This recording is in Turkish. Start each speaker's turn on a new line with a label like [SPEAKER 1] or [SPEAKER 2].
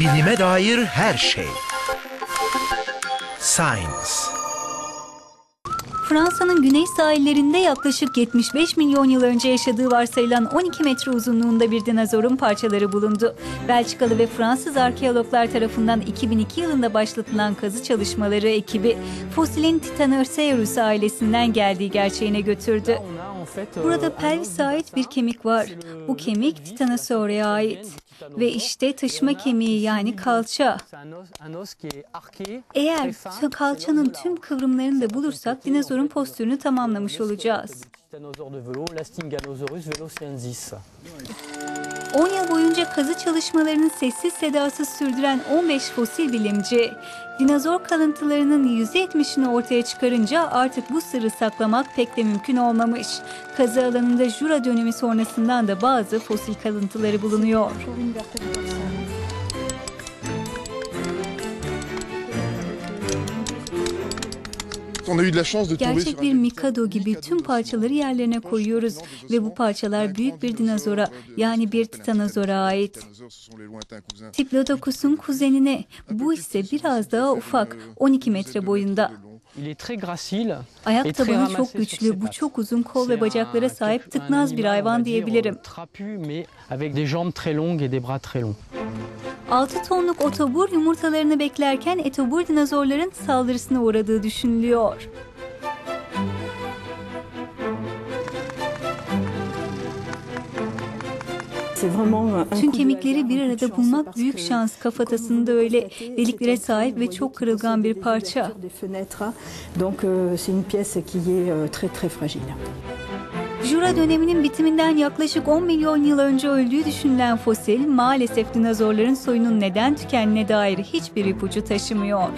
[SPEAKER 1] Bilime dair her şey. Science.
[SPEAKER 2] Fransa'nın güney sahillerinde yaklaşık 75 milyon yıl önce yaşadığı varsayılan 12 metre uzunluğunda bir dinozorun parçaları bulundu. Belçikalı ve Fransız arkeologlar tarafından 2002 yılında başlatılan kazı çalışmaları ekibi fosilin Titanosaurus ailesinden geldiği gerçeğine götürdü. Burada pelvise ait bir kemik var. Bu kemik Titanosaur'a ait. Ve işte taşıma kemiği yani kalça. Eğer kalçanın tüm kıvrımlarını da bulursak dinozorun postürünü tamamlamış olacağız. 10 yıl boyunca kazı çalışmalarını sessiz sedasız sürdüren 15 fosil bilimci, dinozor kalıntılarının %70'ini ortaya çıkarınca artık bu sırrı saklamak pek de mümkün olmamış. Kazı alanında Jura dönemi sonrasından da bazı fosil kalıntıları bulunuyor. Gerçek bir mikado gibi tüm parçaları yerlerine koyuyoruz ve bu parçalar büyük bir dinozora yani bir titanozora ait. Diplodocus'un kuzenine. Bu ise biraz daha ufak, 12 metre boyunda.
[SPEAKER 3] Il est très gracile.
[SPEAKER 2] Ayak
[SPEAKER 3] et très
[SPEAKER 2] tabanı çok güçlü, bu çok uzun kol ve bacaklara sahip tıknaz bir hayvan diyebilirim. 6 tonluk otobur yumurtalarını beklerken etobur dinozorların saldırısına uğradığı düşünülüyor. Tüm kemikleri bir arada bulmak büyük şans. Kafatasını da öyle deliklere sahip ve çok kırılgan bir parça.
[SPEAKER 4] Donc euh, c'est une pièce qui est euh, très très fragile.
[SPEAKER 2] Jura döneminin bitiminden yaklaşık 10 milyon yıl önce öldüğü düşünülen fosil maalesef dinozorların soyunun neden tükendiğine dair hiçbir ipucu taşımıyor.